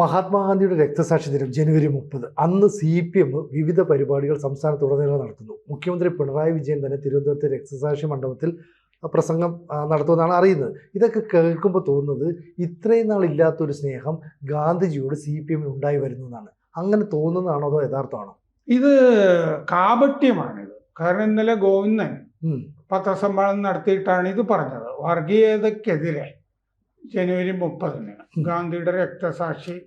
മഹാത്മാഗാന്ധിയുടെ രക്തസാക്ഷി ദിനം ജനുവരി മുപ്പത്. അന്ന് സി പി എം വിവിധ പരിപാടികൾ സംസ്ഥാനത്തുടനീളം നടത്തുന്നു. മുഖ്യമന്ത്രി പിണറായി വിജയൻ തന്നെ തിരുവനന്തപുരത്തെ രക്തസാക്ഷി മണ്ഡപത്തിൽ പ്രസംഗം നടത്തുമെന്നാണ് അറിയുന്നത്. ഇതൊക്കെ കേൾക്കുമ്പോൾ തോന്നുന്നത് ഇത്രയും നാൾ ഇല്ലാത്തൊരു സ്നേഹം ഗാന്ധിജിയോട് സി പി എമ്മിന് ഉണ്ടായി വരുന്നതാണ് അങ്ങനെ തോന്നുന്നതാണോ അതോ യഥാർത്ഥമാണോ? ഇത് കാപട്യമാണിത്. കാരണം ഇന്നലെ ഗോവിന്ദൻ. പത്രസമ്മേളനം നടത്തിയിട്ടാണ് ഇത് പറഞ്ഞത്. വർഗീയതയ്ക്കെതിരെ. ജനുവരി മുപ്പതിന് ഗാന്ധിയുടെ രക്തസാക്ഷി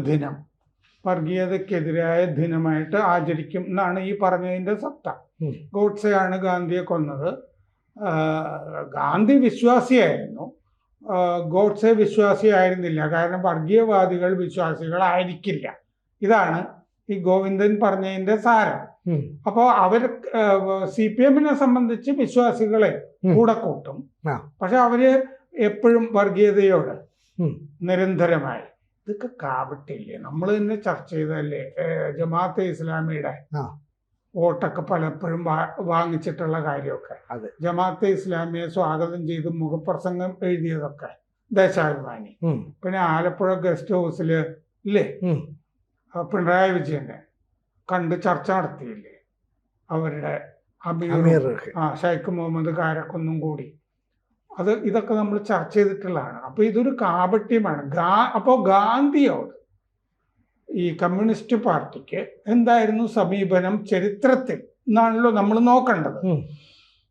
ദിനം. വർഗീയതക്കെതിരായ ദിനമായിട്ട് ആചരിക്കും എന്നാണ് ഈ പറഞ്ഞതിന്റെ സത്ത. ഗോഡ്സെയാണ് ഗാന്ധിയെ കൊന്നത്. ഗാന്ധി വിശ്വാസിയായിരുന്നു. ഗോഡ്സെ വിശ്വാസിയായിരുന്നില്ല. കാരണം വർഗീയവാദികൾ വിശ്വാസികളായിരിക്കില്ല. ഇതാണ് ഈ ഗോവിന്ദൻ പറഞ്ഞതിന്റെ സാരം. അപ്പോൾ അവർ സി പി എമ്മിനെ സംബന്ധിച്ച് വിശ്വാസികളെ. കൂടെ കൂട്ടും. പക്ഷെ അവർ എപ്പോഴും വർഗീയതയോട് നിരന്തരമായി. ഇതൊക്കെ കാവട്ടില്ലേ നമ്മൾ തന്നെ ചർച്ച ചെയ്തല്ലേ ജമാഅത്തെ ഇസ്ലാമിയുടെ. വോട്ടൊക്കെ പലപ്പോഴും വാങ്ങിച്ചിട്ടുള്ള കാര്യമൊക്കെ. അതെ. ജമാഅത്തെ ഇസ്ലാമിയെ സ്വാഗതം ചെയ്ത് മുഖപ്രസംഗം എഴുതിയതൊക്കെ. ദേശാഭിമാനി. പിന്നെ ആലപ്പുഴ ഗസ്റ്റ് ഹൗസിൽ ഇല്ലേ പിണറായി വിജയനെ കണ്ട് ചർച്ച നടത്തിയില്ലേ? അവരുടെ അമീർ ആ ഷൈഖ് മുഹമ്മദ് കാരക്കൊന്നും കൂടി. അത് ഇതൊക്കെ നമ്മൾ ചർച്ച ചെയ്തിട്ടുള്ളതാണ്. അപ്പോൾ ഇതൊരു കാപട്യമാണ്. ഗാ അപ്പോൾ ഗാന്ധിയോട് ഈ കമ്മ്യൂണിസ്റ്റ് പാർട്ടിക്ക് എന്തായിരുന്നു സമീപനം ചരിത്രത്തിൽ എന്നാണല്ലോ നമ്മൾ നോക്കേണ്ടത്.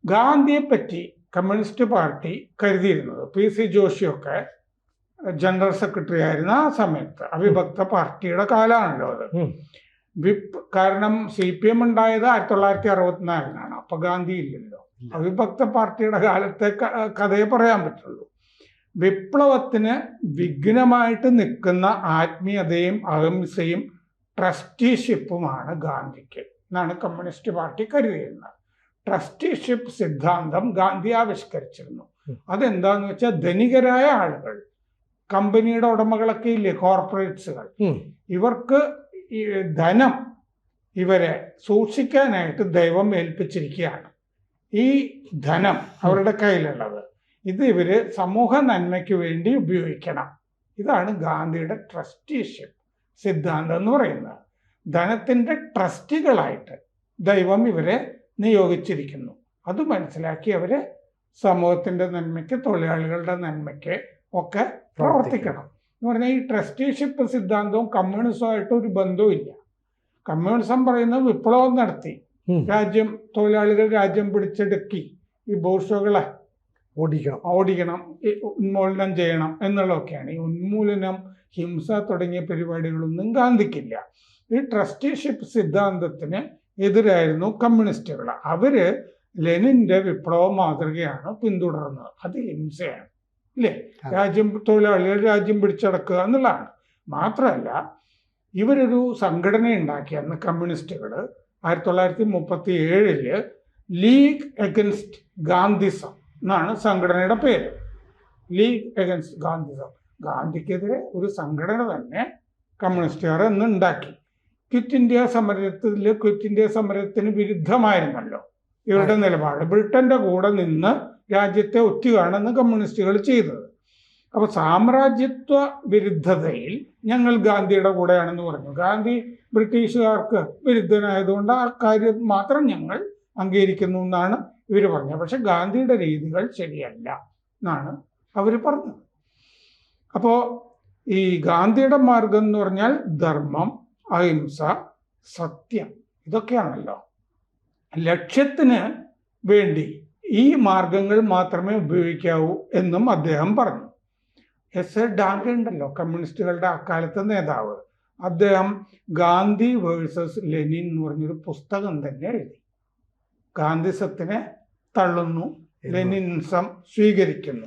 ഗാന്ധിയെ പറ്റി കമ്മ്യൂണിസ്റ്റ് പാർട്ടി കരുതിയിരുന്നത്. പി സി ജോഷിയൊക്കെ ജനറൽ സെക്രട്ടറി ആയിരുന്ന ആ സമയത്ത് അവിഭക്ത പാർട്ടിയുടെ കാലമാണല്ലോ അത്. വിപ്പ് കാരണം സി പി എം ഉണ്ടായത് ആയിരത്തി തൊള്ളായിരത്തി അറുപത്തിനാലിനാണ് അപ്പൊ ഗാന്ധി ഇല്ലല്ലോ. ഇല്ല. അവിഭക്ത പാർട്ടിയുടെ കാലത്തെ കഥയെ പറയാൻ പറ്റുള്ളൂ. വിപ്ലവത്തിന് വിഘ്നമായിട്ട് നിൽക്കുന്ന ആത്മീയതയും അഹിംസയും ട്രസ്റ്റിഷിപ്പുമാണ് ഗാന്ധിക്ക് എന്നാണ് കമ്മ്യൂണിസ്റ്റ് പാർട്ടി കരുതിയിരുന്നത്. ട്രസ്റ്റിഷിപ്പ് സിദ്ധാന്തം ഗാന്ധി ആവിഷ്കരിച്ചിരുന്നു. അതെന്താന്ന് വെച്ചാൽ ധനികരായ ആളുകൾ കമ്പനിയുടെ ഉടമകളൊക്കെ ഇല്ലേ കോർപ്പറേറ്റ്സുകൾ ഇവർക്ക് ഈ ധനം ഇവരെ സൂക്ഷിക്കാനായിട്ട് ദൈവം ഏൽപ്പിച്ചിരിക്കുകയാണ്. ഈ ധനം അവരുടെ കയ്യിലുള്ളത്. ഇത് ഇവർ സമൂഹ നന്മയ്ക്ക് വേണ്ടി ഉപയോഗിക്കണം. ഇതാണ് ഗാന്ധിയുടെ ട്രസ്റ്റിഷിപ്പ് സിദ്ധാന്തം എന്ന് പറയുന്നത്. ധനത്തിന്റെ ട്രസ്റ്റികളായിട്ട് ദൈവം ഇവരെ നിയോഗിച്ചിരിക്കുന്നു. അത് മനസ്സിലാക്കി അവർ സമൂഹത്തിന്റെ നന്മയ്ക്ക് തൊഴിലാളികളുടെ നന്മയ്ക്ക് ഒക്കെ പ്രവർത്തിക്കണം. എന്ന് പറഞ്ഞാൽ ഈ ട്രസ്റ്റിഷിപ്പ് സിദ്ധാന്തവും കമ്മ്യൂണിസവുമായിട്ട് ഒരു ബന്ധവുമില്ല. കമ്മ്യൂണിസം പറയുന്നത് വിപ്ലവം നടത്തി. രാജ്യം തൊഴിലാളികൾ രാജ്യം പിടിച്ചെടുക്കി. ഈ ബോർഷോകളെ ഓടിക്കണം. ഓടിക്കണം ഉന്മൂലനം ചെയ്യണം എന്നുള്ളതൊക്കെയാണ്. ഈ ഉന്മൂലനം ഹിംസ തുടങ്ങിയ പരിപാടികളൊന്നും ഗാന്ധിക്കില്ല. ഈ ട്രസ്റ്റിഷിപ്പ് സിദ്ധാന്തത്തിന് എതിരായിരുന്നു കമ്മ്യൂണിസ്റ്റുകൾ അവർ ലെനിന്റെ വിപ്ലവ മാതൃകയാണ് പിന്തുടർന്നത്. അത് ഹിംസയാണ്. ഇല്ലേ. രാജ്യം തൊഴിലാളികൾ രാജ്യം പിടിച്ചടക്കുക എന്നുള്ളതാണ്. മാത്രമല്ല ഇവരൊരു സംഘടന ഉണ്ടാക്കി അന്ന് കമ്മ്യൂണിസ്റ്റുകൾ ആയിരത്തി തൊള്ളായിരത്തി മുപ്പത്തി ഏഴിൽ ലീഗ് എഗൻസ്റ്റ് ഗാന്ധിസം എന്നാണ് സംഘടനയുടെ പേര്. League against Gandhism. ഗാന്ധിക്കെതിരെ ഒരു സംഘടന തന്നെ കമ്മ്യൂണിസ്റ്റുകാർ അന്ന് ഉണ്ടാക്കി. ക്വിറ്റ് ഇന്ത്യ സമരത്തിൽ ക്വിറ്റ് ഇന്ത്യ സമരത്തിന് വിരുദ്ധമായിരുന്നല്ലോ ഇവരുടെ നിലപാട്. ബ്രിട്ടന്റെ കൂടെ നിന്ന് രാജ്യത്തെ ഒറ്റുകയാണെന്ന് കമ്മ്യൂണിസ്റ്റുകൾ ചെയ്തത്. അപ്പോൾ സാമ്രാജ്യത്വ വിരുദ്ധതയിൽ ഞങ്ങൾ ഗാന്ധിയുടെ കൂടെയാണെന്ന് പറഞ്ഞു. ഗാന്ധി ബ്രിട്ടീഷുകാർക്ക് വിരുദ്ധനായതുകൊണ്ട് ആ കാര്യം മാത്രം ഞങ്ങൾ അംഗീകരിക്കുന്നു എന്നാണ് ഇവർ പറഞ്ഞത്. പക്ഷെ ഗാന്ധിയുടെ രീതികൾ ശരിയല്ല എന്നാണ് അവർ പറഞ്ഞത്. അപ്പോൾ ഈ ഗാന്ധിയുടെ മാർഗം എന്ന് പറഞ്ഞാൽ ധർമ്മം അഹിംസ സത്യം ഇതൊക്കെയാണല്ലോ. ലക്ഷ്യത്തിന് വേണ്ടി ഈ മാർഗങ്ങൾ മാത്രമേ ഉപയോഗിക്കാവൂ എന്നും അദ്ദേഹം പറഞ്ഞു. എസ്. എ. ഡാങ്കെ ഉണ്ടല്ലോ കമ്മ്യൂണിസ്റ്റുകളുടെ അക്കാലത്തെ നേതാവ്. അദ്ദേഹം ഗാന്ധി വേഴ്സസ് ലെനിൻ എന്ന് പറഞ്ഞൊരു പുസ്തകം തന്നെ എഴുതി. ഗാന്ധിസത്തിനെ തള്ളുന്നു ലെനിൻസം സ്വീകരിക്കുന്നു.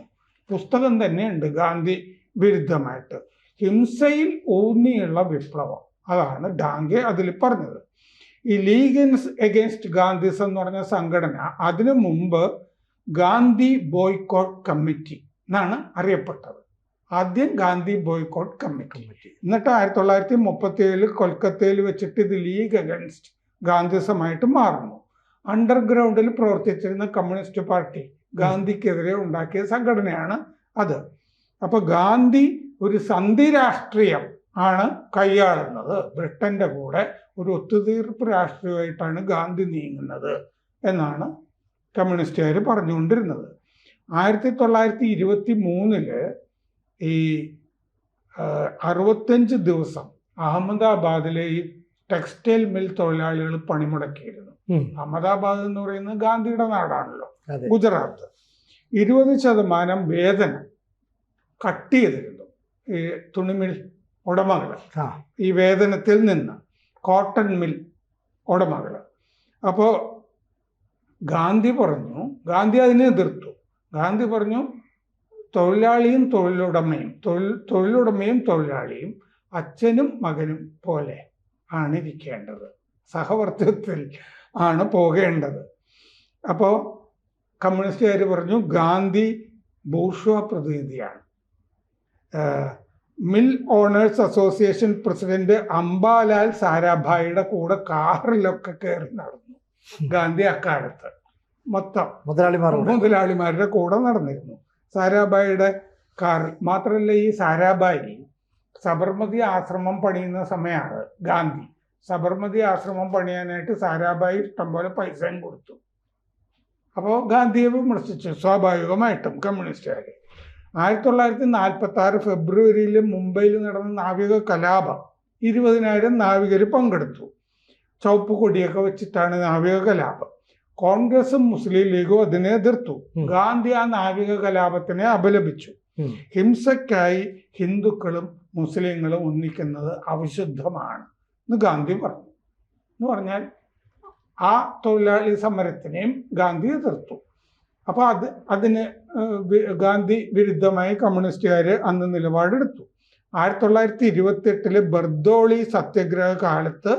പുസ്തകം തന്നെ ഉണ്ട് ഗാന്ധി വിരുദ്ധമായിട്ട്. ഹിംസയിൽ ഊന്നിയുള്ള വിപ്ലവം. അതാണ് ഡാങ്കെ അതിൽ പറഞ്ഞത്. ഈ ലീഗൻസ് എഗെയിൻസ്റ്റ് ഗാന്ധിസം എന്ന് പറഞ്ഞ സംഘടന അതിനു മുമ്പ് ഗാന്ധി ബോയ്ക്കോട്ട് കമ്മിറ്റി എന്നാണ് അറിയപ്പെട്ടത്. ആദ്യം ഗാന്ധി ബോയ്ക്കോട്ട് കമ്മിറ്റി കമ്മിറ്റി എന്നിട്ട് ആയിരത്തി തൊള്ളായിരത്തി മുപ്പത്തി ഏഴിൽ കൊൽക്കത്തയിൽ വെച്ചിട്ട് ഇത് ലീഗ് അഗൻസ്റ്റ് ഗാന്ധിസമായിട്ട് മാറുന്നു. അണ്ടർഗ്രൗണ്ടിൽ പ്രവർത്തിച്ചിരുന്ന കമ്മ്യൂണിസ്റ്റ് പാർട്ടി ഗാന്ധിക്കെതിരെ ഉണ്ടാക്കിയ സംഘടനയാണ് അത്. അപ്പൊ ഗാന്ധി ഒരു സന്ധി രാഷ്ട്രീയം ആണ് കൈയാളുന്നത് ബ്രിട്ടന്റെ കൂടെ ഒരു ഒത്തുതീർപ്പ് രാഷ്ട്രീയമായിട്ടാണ് ഗാന്ധി നീങ്ങുന്നത് എന്നാണ് കമ്മ്യൂണിസ്റ്റുകാർ പറഞ്ഞുകൊണ്ടിരുന്നത്. ആയിരത്തി തൊള്ളായിരത്തി ഇരുപത്തി മൂന്നിൽ ഈ അറുപത്തഞ്ച് ദിവസം അഹമ്മദാബാദിലെ ഈ ടെക്സ്റ്റൈൽ മിൽ തൊഴിലാളികൾ പണിമുടക്കിയിരുന്നു. അഹമ്മദാബാദ് എന്ന് പറയുന്നത് ഗാന്ധിയുടെ നാടാണല്ലോ ഗുജറാത്ത്. ഇരുപത് ശതമാനം വേതനം കട്ട് ചെയ്തിരുന്നു ഈ തുണിമിൽ ഉടമകൾ ഈ വേതനത്തിൽ നിന്ന്. കോട്ടൺ മിൽ ഉടമകൾ. അപ്പോൾ ഗാന്ധി പറഞ്ഞു ഗാന്ധി അതിനെ എതിർത്തു. ഗാന്ധി പറഞ്ഞു തൊഴിലാളിയും തൊഴിലുടമയും തൊഴിൽ തൊഴിലുടമയും തൊഴിലാളിയും അച്ഛനും മകനും പോലെ ആണ് ഇരിക്കേണ്ടത്. സഹവർത്തിത്വത്തിൽ ആണ് പോകേണ്ടത്. അപ്പോൾ കമ്മ്യൂണിസ്റ്റുകാർ പറഞ്ഞു ഗാന്ധി ബൂർഷ പ്രതിനിധിയാണ് mill owners association president Ambalal സാരാഭായിയുടെ കൂടെ കാറിലൊക്കെ കയറി നടന്നു. ഗാന്ധി അക്കാലത്ത് മൊത്തം മുതലാളിമാർ മുതലാളിമാരുടെ കൂടെ നടന്നിരുന്നു. സാരാഭായിയുടെ കാറിൽ മാത്രമല്ല ഈ സാരാഭായി സബർമതി ആശ്രമം പണിയുന്ന സമയമാണ് ഗാന്ധി. സബർമതി ആശ്രമം പണിയാനായിട്ട് സാരാഭായി ഇഷ്ടംപോലെ പൈസയും കൊടുത്തു. അപ്പോൾ ഗാന്ധിയെ വിമർശിച്ചു. സ്വാഭാവികമായിട്ടും കമ്മ്യൂണിസ്റ്റുകാർ ആയിരത്തി തൊള്ളായിരത്തി നാൽപ്പത്തി ആറ് ഫെബ്രുവരിയിൽ മുംബൈയിൽ നടന്ന നാവിക കലാപം ഇരുപതിനായിരം നാവികർ പങ്കെടുത്തു. ചുവപ്പ് കൊടിയൊക്കെ വെച്ചിട്ടാണ് നാവിക കലാപം. കോൺഗ്രസും മുസ്ലിം ലീഗും അതിനെ എതിർത്തു. ഗാന്ധി ആ നാവിക കലാപത്തിനെ അപലപിച്ചു. ഹിംസയ്ക്കായി ഹിന്ദുക്കളും മുസ്ലിങ്ങളും ഒന്നിക്കുന്നത് അവിശുദ്ധമാണ് എന്ന് ഗാന്ധി പറഞ്ഞു. എന്ന് പറഞ്ഞാൽ ആ തൊഴിലാളി സമരത്തിനെയും ഗാന്ധി എതിർത്തു. അപ്പോൾ അത് അതിന് ഗാന്ധി വിരുദ്ധമായി കമ്മ്യൂണിസ്റ്റുകാർ അന്ന് നിലപാടെടുത്തു. ആയിരത്തി തൊള്ളായിരത്തി ഇരുപത്തി എട്ടിലെ ബർദോളി സത്യാഗ്രഹ കാലത്ത്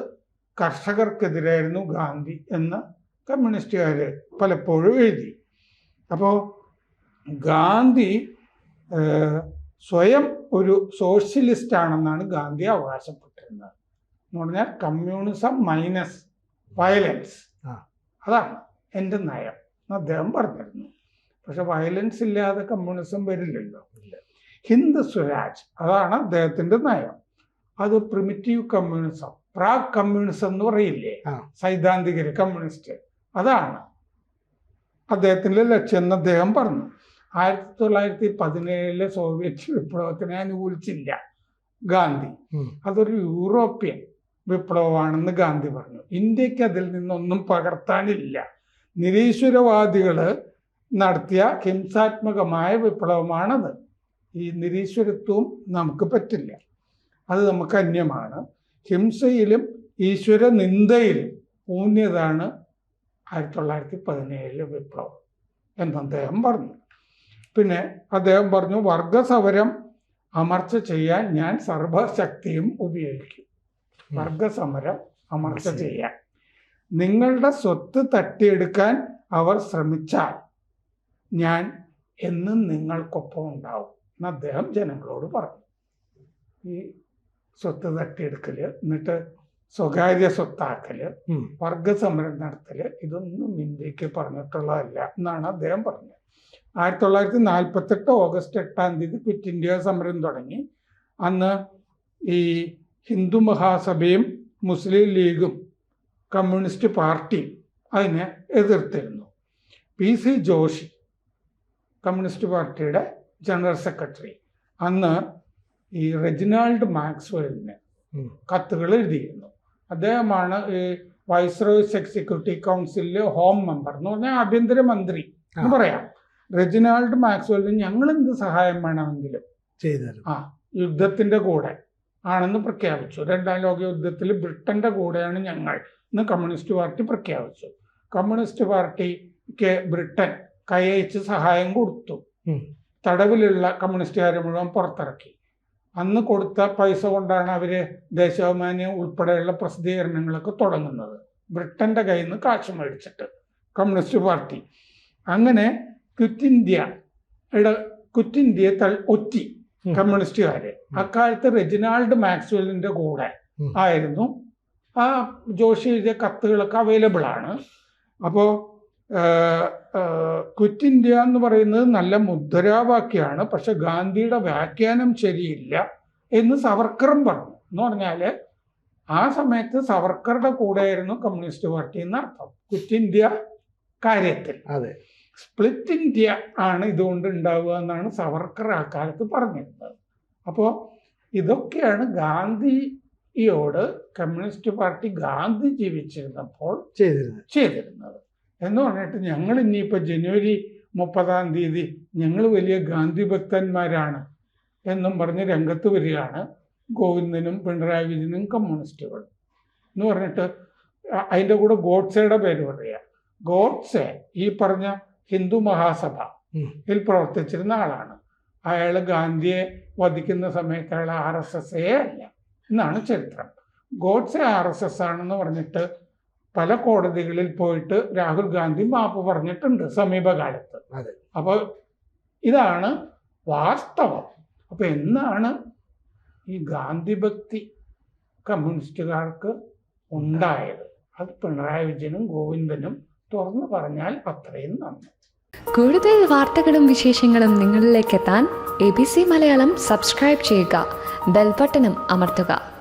കർഷകർക്കെതിരായിരുന്നു ഗാന്ധി എന്ന് കമ്മ്യൂണിസ്റ്റുകാർ പലപ്പോഴും എഴുതി. അപ്പോൾ ഗാന്ധി സ്വയം ഒരു സോഷ്യലിസ്റ്റ് ആണെന്നാണ് ഗാന്ധി അവകാശപ്പെട്ടിരുന്നത്. എന്ന് പറഞ്ഞാൽ കമ്മ്യൂണിസം മൈനസ് വയലൻസ്. അതാണ് എന്റെ നയം. അദ്ദേഹം പറഞ്ഞിരുന്നു. പക്ഷെ വയലൻസ് ഇല്ലാതെ കമ്മ്യൂണിസം വരില്ലല്ലോ. ഹിന്ദ് സ്വരാജ് അതാണ് അദ്ദേഹത്തിന്റെ നയം. അത് പ്രിമിറ്റീവ് കമ്മ്യൂണിസം പ്രാഗ് കമ്മ്യൂണിസം എന്ന് പറയില്ലേ? സൈദ്ധാന്തികര് കമ്മ്യൂണിസ്റ്റ് അതാണ്. അദ്ദേഹത്തിന്റെ ലക്ഷ്യം എന്ന് അദ്ദേഹം പറഞ്ഞു. ആയിരത്തി തൊള്ളായിരത്തി പതിനേഴിലെ സോവിയറ്റ് വിപ്ലവത്തിനെ അനുകൂലിച്ചില്ല ഗാന്ധി. അതൊരു യൂറോപ്യൻ വിപ്ലവമാണെന്ന് ഗാന്ധി പറഞ്ഞു. ഇന്ത്യയ്ക്ക് അതിൽ നിന്നൊന്നും പകർത്താനില്ല. നിരീശ്വരവാദികൾ നടത്തിയ ഹിംസാത്മകമായ വിപ്ലവമാണത്. ഈ നിരീശ്വരത്വവും നമുക്ക് പറ്റില്ല. അത് നമുക്ക് അന്യമാണ്. ഹിംസയിലും ഈശ്വര നിന്ദയിലും ഊന്നിയതാണ് ആയിരത്തി തൊള്ളായിരത്തി പതിനേഴിലെ വിപ്ലവം എന്ന് അദ്ദേഹം പറഞ്ഞു. പിന്നെ അദ്ദേഹം പറഞ്ഞു വർഗസമരം അമർച്ച ചെയ്യാൻ ഞാൻ സർവശക്തിയും ഉപയോഗിക്കും. വർഗസമരം അമർച്ച. ചെയ്യാൻ. നിങ്ങളുടെ സ്വത്ത് തട്ടിയെടുക്കാൻ അവർ ശ്രമിച്ചാൽ ഞാൻ എന്നും നിങ്ങൾക്കൊപ്പം ഉണ്ടാവും എന്ന് അദ്ദേഹം ജനങ്ങളോട് പറഞ്ഞു. ഈ സ്വത്ത് തട്ടിയെടുക്കൽ എന്നിട്ട് സ്വകാര്യ സ്വത്താക്കൽ വർഗ വർഗസമരം നടത്തൽ ഇതൊന്നും ഇന്ത്യയ്ക്ക് പറഞ്ഞിട്ടുള്ളതല്ല എന്നാണ് അദ്ദേഹം പറഞ്ഞത്. ആയിരത്തി തൊള്ളായിരത്തി നാൽപ്പത്തെട്ട് ഓഗസ്റ്റ് എട്ടാം തീയതി ക്വിറ്റ് ഇന്ത്യ സമരം തുടങ്ങി. അന്ന് ഈ ഹിന്ദു മഹാസഭയും മുസ്ലിം ലീഗും കമ്മ്യൂണിസ്റ്റ് പാർട്ടിയും അതിനെ എതിർത്തിരുന്നു. പി സി ജോഷി കമ്മ്യൂണിസ്റ്റ് പാർട്ടിയുടെ ജനറൽ സെക്രട്ടറി. അന്ന് ഈ റെജിനാൾഡ് മാക്സ്വെലിന് കത്തുകൾ എഴുതിയിരുന്നു. അദ്ദേഹമാണ് ഈ വൈസ്രോയ്സ് എക്സിക്യൂട്ടീവ് കൗൺസിലിലെ ഹോം മെമ്പർ എന്ന് പറഞ്ഞാൽ ആഭ്യന്തരമന്ത്രി എന്ന് പറയാം. റെജിനാൾഡ് മാക്സ്വെലിന് ഞങ്ങൾ എന്ത് സഹായം വേണമെങ്കിലും ചെയ്തു ആ യുദ്ധത്തിന്റെ കൂടെ ആണെന്ന് പ്രഖ്യാപിച്ചു. രണ്ടാം ലോക യുദ്ധത്തിൽ ബ്രിട്ടന്റെ കൂടെയാണ് ഞങ്ങൾ എന്ന് കമ്മ്യൂണിസ്റ്റ് പാർട്ടി പ്രഖ്യാപിച്ചു കമ്മ്യൂണിസ്റ്റ് പാർട്ടിക്ക് ബ്രിട്ടൻ കൈയച്ച് സഹായം കൊടുത്തു. തടവിലുള്ള കമ്മ്യൂണിസ്റ്റുകാരെ മുഴുവൻ പുറത്തിറക്കി. അന്ന് കൊടുത്ത പൈസ കൊണ്ടാണ് അവർ ദേശാഭിമാനി ഉൾപ്പെടെയുള്ള പ്രസിദ്ധീകരണങ്ങളൊക്കെ തുടങ്ങുന്നത്. ബ്രിട്ടന്റെ കയ്യിൽ നിന്ന് കാശ് മേടിച്ചിട്ട് കമ്മ്യൂണിസ്റ്റ് പാർട്ടി. അങ്ങനെ ക്വിറ്റ് ഇന്ത്യ ക്വിറ്റ് ഇന്ത്യയെ തൾ ഒറ്റി. കമ്മ്യൂണിസ്റ്റുകാര്. അക്കാലത്ത് റെജിനാൾഡ് മാക്സ്വെല്ലിന്റെ കൂടെ ആയിരുന്നു. ആ ജോഷി എഴുതിയ കത്തുകളൊക്കെ അവൈലബിൾ ആണ് അപ്പോൾ ക്വിറ്റ് ഇന്ത്യ എന്ന് പറയുന്നത് നല്ല മുദ്രാവാക്യമാണ്. പക്ഷെ ഗാന്ധിയുടെ വ്യാഖ്യാനം ശരിയില്ല എന്ന് സവർക്കറും പറഞ്ഞു. എന്ന് പറഞ്ഞാൽ ആ സമയത്ത് സവർക്കറുടെ കൂടെയായിരുന്നു കമ്മ്യൂണിസ്റ്റ് പാർട്ടി എന്നർത്ഥം. ക്വിറ്റ് ഇന്ത്യ കാര്യത്തിൽ. അതെ. സ്പ്ലിറ്റ് ഇന്ത്യ ആണ് ഇതുകൊണ്ട് ഉണ്ടാവുക എന്നാണ് സവർക്കർ ആ കാലത്ത് പറഞ്ഞിരുന്നത്. അപ്പോൾ ഇതൊക്കെയാണ് ഗാന്ധിയോട് കമ്മ്യൂണിസ്റ്റ് പാർട്ടി ഗാന്ധി ജീവിച്ചിരുന്നപ്പോൾ ചെയ്തിരുന്നത്. ചെയ്തിരുന്നത്. എന്ന് പറഞ്ഞിട്ട് ഞങ്ങൾ ഇനിയിപ്പോൾ ജനുവരി മുപ്പതാം തീയതി ഞങ്ങൾ വലിയ ഗാന്ധി ഭക്തന്മാരാണ് എന്നും പറഞ്ഞ് രംഗത്ത് വരികയാണ് ഗോവിന്ദനും പിണറായി വിജയനും കമ്മ്യൂണിസ്റ്റുകൾ എന്ന് പറഞ്ഞിട്ട് അതിന്റെ കൂടെ ഗോഡ്സയുടെ പേര് പറയുക ഗോഡ്സെ ഈ പറഞ്ഞ ഹിന്ദു മഹാസഭ ഇതിൽ പ്രവർത്തിച്ചിരുന്ന ആളാണ്. അയാൾ ഗാന്ധിയെ വധിക്കുന്ന സമയത്ത് അയാൾ ആർ എസ് എസ് എ അല്ല എന്നാണ് ചരിത്രം. ഗോഡ്സെ ആർ എസ് എസ് ആണെന്ന് പറഞ്ഞിട്ട് പല കോടതികളിൽ പോയിട്ട് രാഹുൽ ഗാന്ധി മാപ്പ് പറഞ്ഞിട്ടുണ്ട് സമീപകാലത്ത്. അതെ. അപ്പോൾ ഇതാണ് വാസ്തവം. അപ്പൊ എന്നാണ് ഈ ഗാന്ധി ഭക്തി കമ്മ്യൂണിസ്റ്റുകാർക്ക് ഉണ്ടായത്? അത് പിണറായി വിജയനും ഗോവിന്ദനും തുറന്നു പറഞ്ഞാൽ അത്രയും നന്ദി. കൂടുതൽ വാർത്തകളും വിശേഷങ്ങളും നിങ്ങളിലേക്ക് എത്താൻ A B C Malayalam subscribe ചെയ്യുക. ബെൽബട്ടനും അമർത്തുക.